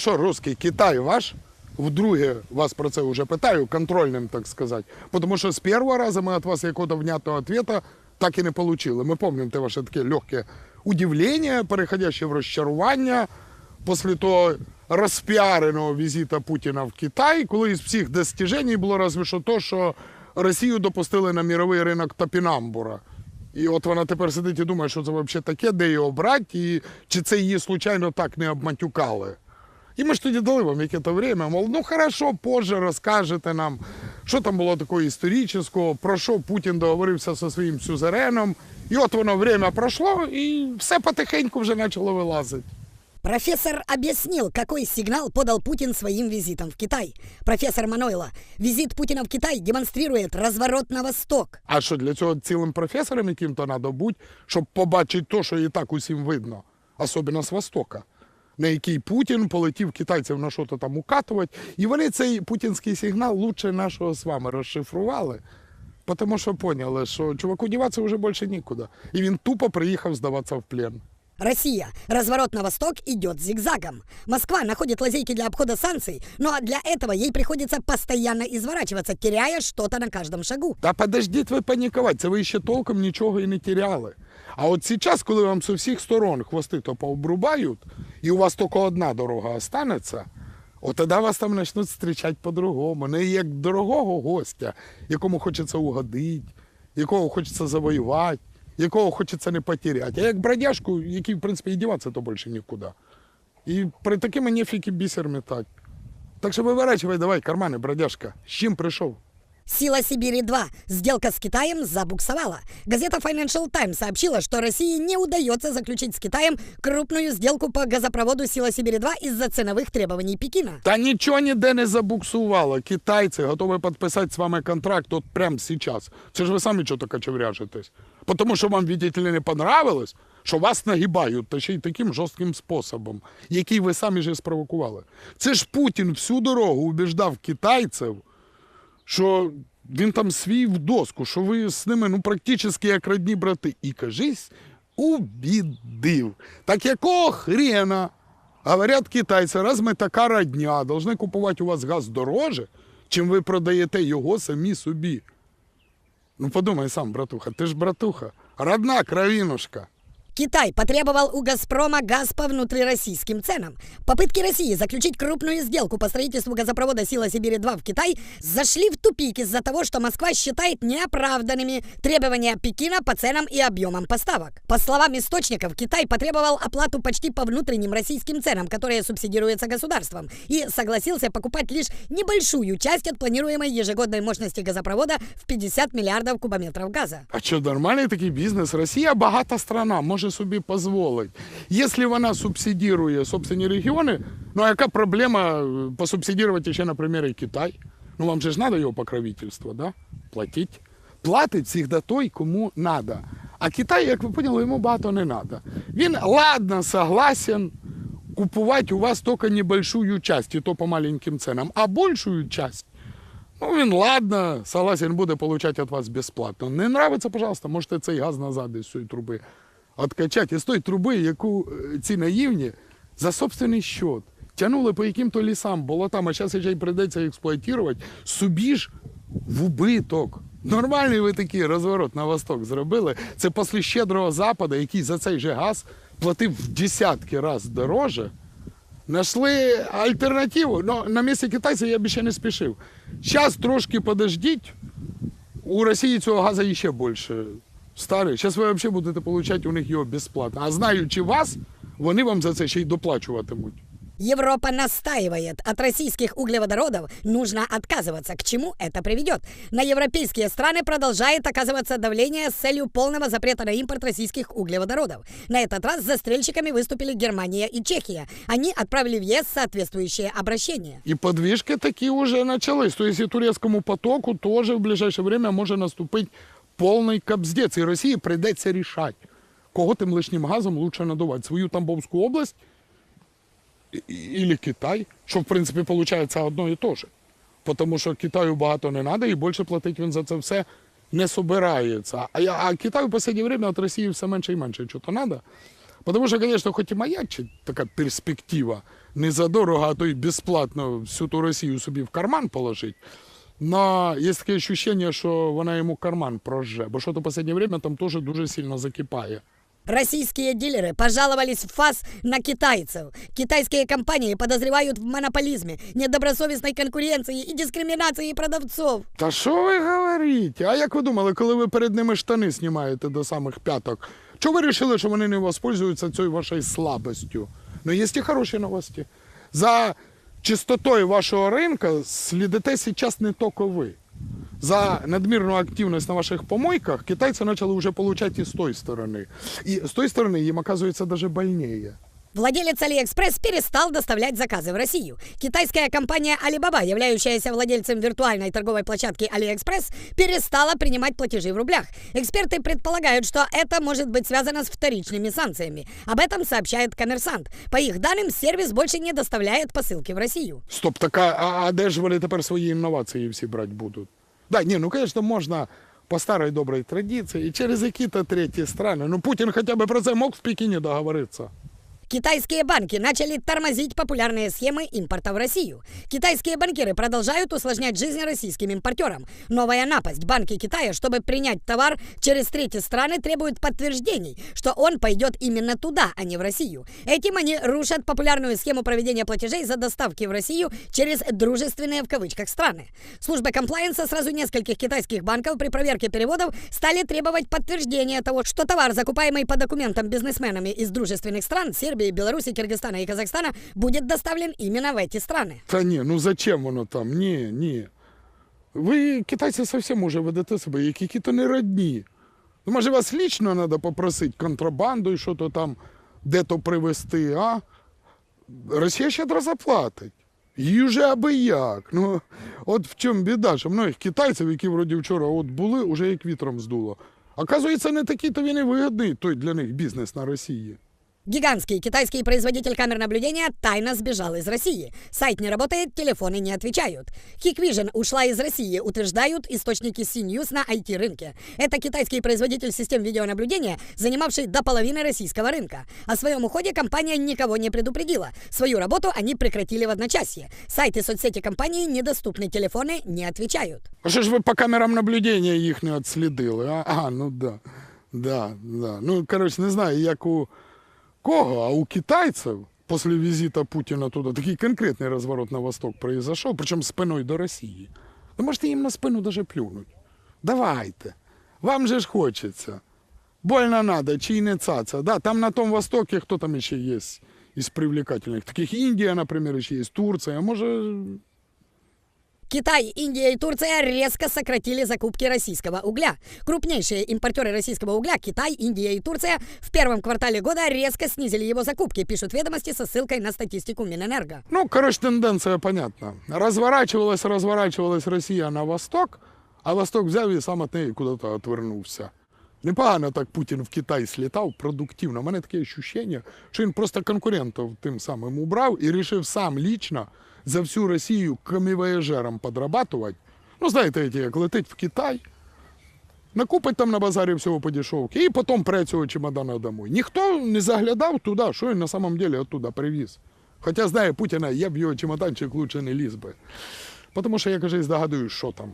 що, русський, Китай ваш? Вдруге вас про це вже питаю, контрольним, так сказати. Тому що з першого разу ми від вас якого-то внятного ответа так і не отримали. Ми пам'ятаємо те ваше таке легке удивлення, переходяще в розчарування після того розпіареного візита Путіна в Китай, коли із всіх достижень було разве що то, що Росію допустили на міровий ринок топінамбура. І от вона тепер сидить і думає, що це взагалі таке, де його брати, і чи це її случайно так не обматюкали. І ми ж тоді дали вам якесь время, мол, ну хорошо, позже розкажете нам, що там було такого історичного, про що Путін договорився зі своїм сюзереном. І от воно время пройшло, і все потихеньку вже почало вилазити. Профессор объяснил, какой сигнал подал Путин своим визитом в Китай. Профессор Манойло, визит Путина в Китай демонстрирует разворот на восток. А що для цього цілим професором яким-то треба бути, щоб побачити те, що і так усім видно, особливо з Востока, на який Путін полетів китайців на що-то там укатувати. І вони цей путінський сигнал лучше нашого з вами розшифрували, тому що поняли, що чуваку діватися вже більше нікуди. І він тупо приїхав здаватися в плен. Россия. Разворот на восток идет зигзагом. Москва находит лазейки для обхода санкций, но для этого ей приходится постоянно изворачиваться, теряя что-то на каждом шагу. Та подождіть ви панікувати, це ви ще толком нічого і не теряли. А от зараз, коли вам з усіх сторон хвости то пообрубають, і у вас тільки одна дорога останеться, от тоді вас там почнуть зустрічати по-другому. Не як дорогого гостя, якому хочеться угодити, якого хочеться завоювати, якого хочеться не потеряти. А як бродяжку, який, в принципі, і діватися то більше нікуди. І при такими нефіки бісер метать. Так що виворачивай давай кармани, бродяжка. З чим прийшов? Сила Сибири-2. Сделка с Китаем забуксовала. Газета Financial Times сообщила, что России не удается заключить с Китаем крупную сделку по газопроводу Сила Сибири-2 из-за ценовых требований Пекина. Та нічого ніде не забуксувало. Китайці готові підписати з вами контракт от прямо зараз. Це ж ви самі чого так кочевряжетесь. Тому що вам, видите ли, не понравилось, що вас нагибають, та ще й таким жорстким способом, який ви самі ж спровокували. Це ж Путін всю дорогу убіждав китайців, що він там свій в доску, що ви з ними ну, практично як родні брати. І кажись, убідив. Так якого хрена? Говорят китайці, раз ми така родня, должны купувати у вас газ дороже, чим ви продаєте його самі собі. Ну подумай сам, братуха, ти ж братуха, родна кровинушка. Китай потребовал у «Газпрома» газ по внутрироссийским ценам. Попытки России заключить крупную сделку по строительству газопровода «Сила Сибири-2» в Китай зашли в тупик из-за того, что Москва считает неоправданными требования Пекина по ценам и объемам поставок. По словам источников, Китай потребовал оплату почти по внутренним российским ценам, которые субсидируются государством, и согласился покупать лишь небольшую часть от планируемой ежегодной мощности газопровода в 50 миллиардов кубометров газа. А що, нормальний такий бізнес? Росія багата страна, може собі дозволити. Якщо вона субсидірує собственні регіони, ну а яка проблема е, посубсидувати ще, наприклад, і Китай? Ну вам же ж треба його покровительство, да? Платіть. Платить завжди той, кому треба. А Китай, як ви поняли, йому багато не треба. Він, ладно, согласен купувати у вас тільки небольшую часть, і то по маленьким ценам, а большую часть Ну, він, ладно, согласен буде получати від вас безплатно. Не нравиться, пожалуйста, можете цей газ назад із цієї труби откачати. Із тої труби, яку е, ці наївні за собственний счет тягнули по яким-то лісам, болотам, а зараз ще й прийдеться експлуатувати, собі ж в убиток. Нормальний ви такий розворот на восток зробили. Це після щедрого западу, який за цей же газ платив в десятки разів дороже. Нашли альтернативу. Ну, на місці китайців я б ще не спішив. Зараз трошки подождіть. У Росії цього газу ще більше старий. Зараз ви взагалі будете отримати у них його безплатно. А знаючи вас, вони вам за це ще й доплачуватимуть. Европа настаивает, от российских углеводородов нужно отказываться. К чему это приведет? На европейские страны продолжает оказываться давление с целью полного запрета на импорт российских углеводородов. На этот раз застрельщиками выступили Германия и Чехия. Они отправили в ЕС соответствующее обращение. І подвижки такі вже почались. Тобто і турецькому потоку теж в ближайше время може наступити повний капздець. І Росії прийдеться рішати, кого тим лишнім газом лучше надувати. Свою Тамбовську область і- і Китай, що в принципі виходить одно і те ж. Тому що Китаю багато не треба і більше платити він за це все не собирається. А, я- а Китаю в останнє время від Росії все менше і менше чого то треба. Потому что, конечно, хоть и маячить така перспектива, не задорого, а то й безплатно всю ту Росію собі в карман положить. Но є таке ощущение, що вона йому карман прожже, бо що то в останнє время там теж дуже сильно закипає. Российские дилеры пожаловались в ФАС на китайцев. Китайские компании подозревают в монополизме, недобросовестной конкуренции и дискриминации продавцов. Та що ви говорите? А як ви думали, коли ви перед ними штани знімаєте до самих п'яток? Чого ви вирішили, що вони не воспользуються цією вашою слабостю? Ну, є і хороші новості. За чистотою вашого ринка слідите зараз не тільки ви. За надмірну активність на ваших помойках китайці почали вже отримати і з тої сторони. І з тої сторони їм, оказується, навіть больнее. Владелец AliExpress перестал доставлять заказы в Россию. Китайская компания Alibaba, являющаяся владельцем виртуальной торговой площадки AliExpress, перестала принимать платежи в рублях. Эксперты предполагают, что это может быть связано с вторичными санкциями. Об этом сообщает коммерсант. По их данным, сервис больше не доставляет посылки в Россию. Стоп, так а, а, а де ж вони тепер свої інновації всі брати будуть? Да, ні, ну, звісно, можна по старій добрій традиції, через які-то треті страни. Ну, Путін хоча б про це мог в Пекіні договоритися. Китайские банки начали тормозить популярные схемы импорта в Россию. Китайские банкиры продолжают усложнять жизнь российским импортерам. Новая напасть. Банки Китая, чтобы принять товар через третьи страны, требуют подтверждений, что он пойдет именно туда, а не в Россию. Этим они рушат популярную схему проведения платежей за доставки в Россию через дружественные в кавычках страны. Служба комплайенса сразу нескольких китайских банков при проверке переводов стали требовать подтверждения того, что товар, закупаемый по документам бизнесменами из дружественных стран Сербии, Беларуси, Киргизстана и Казахстана, будет доставлен именно в эти страны. Та ні, ну зачем воно там? Ні, ні. Ви, китайці, зовсім уже ведете себе, як які-то не родні. Ну, може, вас лічно треба попросити контрабанду і що то там, де-то привезти, а? Росія щедро заплатить. Їй вже аби як. Ну, от в чому біда, що многих китайців, які вроді вчора от були, уже як вітром здуло. Оказується, не такий то він і вигідний той для них бізнес на Росії. Гигантский китайский производитель камер наблюдения тайно сбежал из России. Сайт не работает, телефоны не отвечают. Hikvision ушла из России, утверждают источники CNews на IT-рынке. Это китайский производитель систем видеонаблюдения, занимавший до половины российского рынка. О своем уходе компания никого не предупредила. Свою работу они прекратили в одночасье. Сайты соцсети компании недоступны, телефоны не отвечают. А що ж ви по камерам наблюдення їх не відслідили? А, а ну да. Да, да. Ну, коротше, не знаю, як у кого, а у китайців після візиту Путіна туди такий конкретний розворот на восток произошел, причому спиною до Росії. Ви можете їм на спину даже плюнуть. Давайте. Вам же ж хочеться. Больно надо, чи не цаца. Да, там на том востоке хто там ще є із привлекательних? Таких Індія, наприклад, ще є, Турція, а може Китай, Индия и Турция резко сократили закупки российского угля. Крупнейшие импортеры российского угля, Китай, Индия и Турция, в первом квартале года резко снизили его закупки, пишут ведомости со ссылкой на статистику Минэнерго. Ну, короче, тенденция понятна. Разворачивалась, разворачивалась Росія на восток, а восток взяв і сам від неї куди-то отвернувся. Непогано так Путін в Китай слітав продуктивно. У мене таке ощущення, що він просто конкурентів тим самим убрав і вирішив сам лічно за всю Росію комівояжером подрабатувати. Ну, знаєте, як летить в Китай, накупить там на базарі всього по і потім пре цього чемодана домой. Ніхто не заглядав туди, що він на самом деле оттуда привіз. Хоча знає Путіна, я б його чемоданчик лучше не ліз би. Тому що я каже, здогадуюсь, що там.